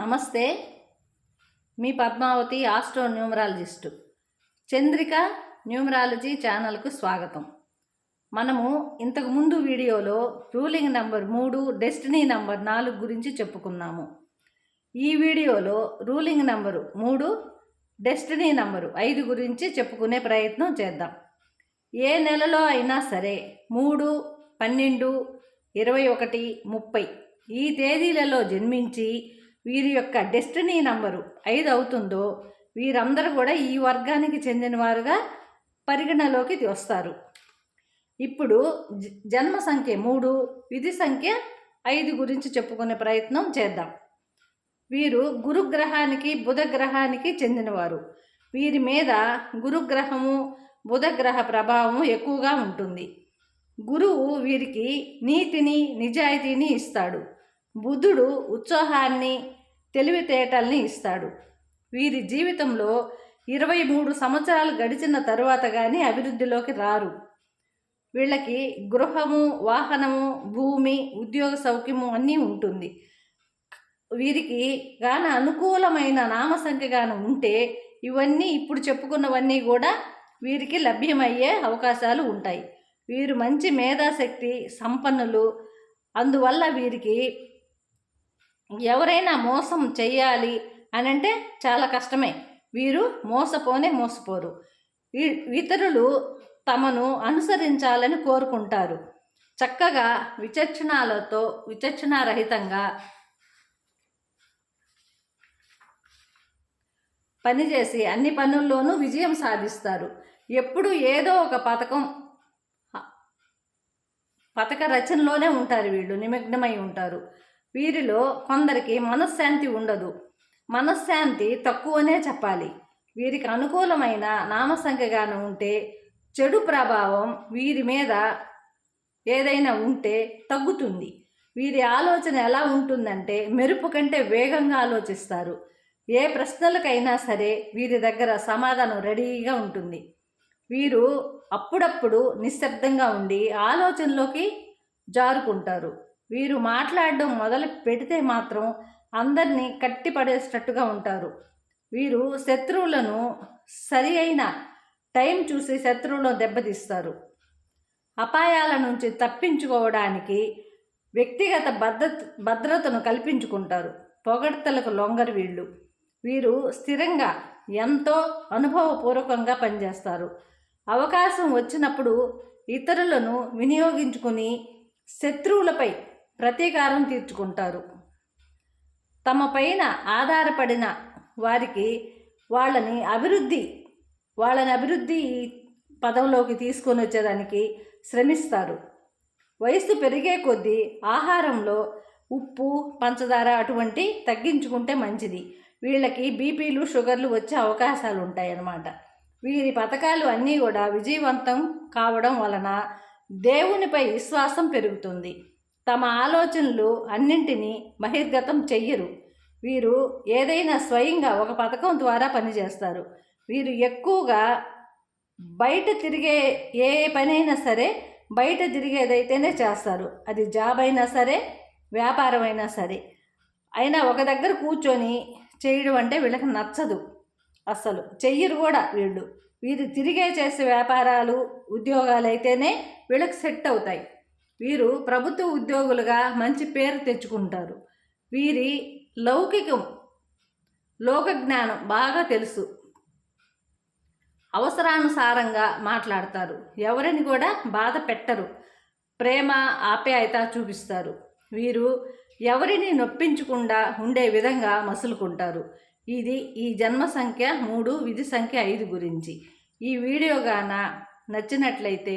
నమస్తే. మీ Padmavati astro numerologist Chandrika numerology ఛానల్కు స్వాగతం. మనము ఇంతకుముందు వీడియోలో రూలింగ్ నంబర్ మూడు డెస్టినీ నంబర్ నాలుగు గురించి చెప్పుకున్నాము. ఈ వీడియోలో రూలింగ్ నంబరు మూడు డెస్టినీ నంబరు ఐదు గురించి చెప్పుకునే ప్రయత్నం చేద్దాం. ఏ నెలలో అయినా సరే మూడు పన్నెండు ఇరవై ఒకటి ముప్పై ఈ తేదీలలో జన్మించి వీరి యొక్క డెస్టినీ నంబరు ఐదు అవుతుందో వీరందరూ కూడా ఈ వర్గానికి చెందినవారుగా పరిగణలోకి వస్తారు. ఇప్పుడు జ- జన్మ సంఖ్య మూడు విధి సంఖ్య ఐదు గురించి చెప్పుకునే ప్రయత్నం చేద్దాం. వీరు గురుగ్రహానికి బుధగ్రహానికి చెందినవారు. వీరి మీద గురుగ్రహము బుధగ్రహ ప్రభావము ఎక్కువగా ఉంటుంది. గురువు వీరికి నీతిని నిజాయితీని ఇస్తాడు. బుధుడు ఉత్సాహాన్ని తెలివితేటల్ని ఇస్తాడు. వీరి జీవితంలో ఇరవై మూడు సంవత్సరాలు గడిచిన తరువాత కానీ అభివృద్ధిలోకి రారు. వీళ్ళకి గృహము వాహనము భూమి ఉద్యోగ సౌఖ్యము అన్నీ ఉంటుంది. వీరికి గాన అనుకూలమైన నామసంఖ్య గాన ఉంటే ఇవన్నీ ఇప్పుడు చెప్పుకున్నవన్నీ కూడా వీరికి లభ్యమయ్యే అవకాశాలు ఉంటాయి. వీరు మంచి మేధాశక్తి సంపన్నులు. అందువల్ల వీరికి ఎవరైనా మోసం చేయాలి అని అంటే చాలా కష్టమే. వీరు మోసపోనే మోసపోరు. ఇతరులు తమను అనుసరించాలని కోరుకుంటారు. చక్కగా విచక్షణాలతో విచక్షణారహితంగా పనిచేసి అన్ని పనుల్లోనూ విజయం సాధిస్తారు. ఎప్పుడు ఏదో ఒక పథకం పథక రచనలోనే ఉంటారు వీళ్ళు నిమగ్నమై ఉంటారు. వీరిలో కొందరికి మనశ్శాంతి ఉండదు. మనశ్శాంతి తక్కువనే చెప్పాలి. వీరికి అనుకూలమైన నామసంఖ్యగాను ఉంటే చెడు ప్రభావం వీరి మీద ఏదైనా ఉంటే తగ్గుతుంది. వీరి ఆలోచన ఎలా ఉంటుందంటే మెరుపు కంటే వేగంగా ఆలోచిస్తారు. ఏ ప్రశ్నలకైనా సరే వీరి దగ్గర సమాధానం రెడీగా ఉంటుంది. వీరు అప్పుడప్పుడు నిశ్శబ్దంగా ఉండి ఆలోచనలోకి జారుకుంటారు. వీరు మాట్లాడడం మొదలు పెడితే మాత్రం అందరినీ కట్టిపడేసినట్టుగా ఉంటారు. వీరు శత్రువులను సరి అయిన టైం చూసి శత్రువులను దెబ్బతీస్తారు. అపాయాల నుంచి తప్పించుకోవడానికి వ్యక్తిగత భద్రత భద్రతను కల్పించుకుంటారు. పొగడ్తలకు లొంగరు వీళ్ళు. వీరు స్థిరంగా ఎంతో అనుభవపూర్వకంగా పనిచేస్తారు. అవకాశం వచ్చినప్పుడు ఇతరులను వినియోగించుకుని శత్రువులపై ప్రతీకారం తీర్చుకుంటారు. తమ పైన ఆధారపడిన వారికి వాళ్ళని అభివృద్ధి వాళ్ళని అభివృద్ధి పదంలోకి తీసుకొని వచ్చేదానికి శ్రమిస్తారు. వయసు పెరిగే కొద్దీ ఆహారంలో ఉప్పు పంచదార అటువంటి తగ్గించుకుంటే మంచిది. వీళ్ళకి బీపీలు షుగర్లు వచ్చే అవకాశాలు ఉంటాయన్నమాట. వీరి పథకాలు అన్నీ కూడా విజయవంతం కావడం వలన దేవునిపై విశ్వాసం పెరుగుతుంది. తమ ఆలోచనలు అన్నింటినీ బహిర్గతం చెయ్యరు. వీరు ఏదైనా స్వయంగా ఒక పథకం ద్వారా పనిచేస్తారు. వీరు ఎక్కువగా బయట తిరిగే ఏ పనైనా సరే బయట తిరిగేదైతేనే చేస్తారు. అది జాబ్ అయినా సరే వ్యాపారం అయినా సరే. అయినా ఒక దగ్గర కూర్చొని చేయడం అంటే వీళ్ళకి నచ్చదు అస్సలు చెయ్యరు కూడా వీళ్ళు. వీరు తిరిగే చేసే వ్యాపారాలు ఉద్యోగాలు అయితేనే వీళ్ళకి సెట్ అవుతాయి. వీరు ప్రభుత్వ ఉద్యోగులుగా మంచి పేరు తెచ్చుకుంటారు. వీరి లౌకికం లోక జ్ఞానం బాగా తెలుసు. అవసరానుసారంగా మాట్లాడతారు. ఎవరిని కూడా బాధ పెట్టరు. ప్రేమ ఆప్యాయత చూపిస్తారు. వీరు ఎవరిని నొప్పించకుండా ఉండే విధంగా మసులుకుంటారు. ఇది ఈ జన్మ సంఖ్య మూడు విధి సంఖ్య ఐదు గురించి. ఈ వీడియో గాన నచ్చినట్లయితే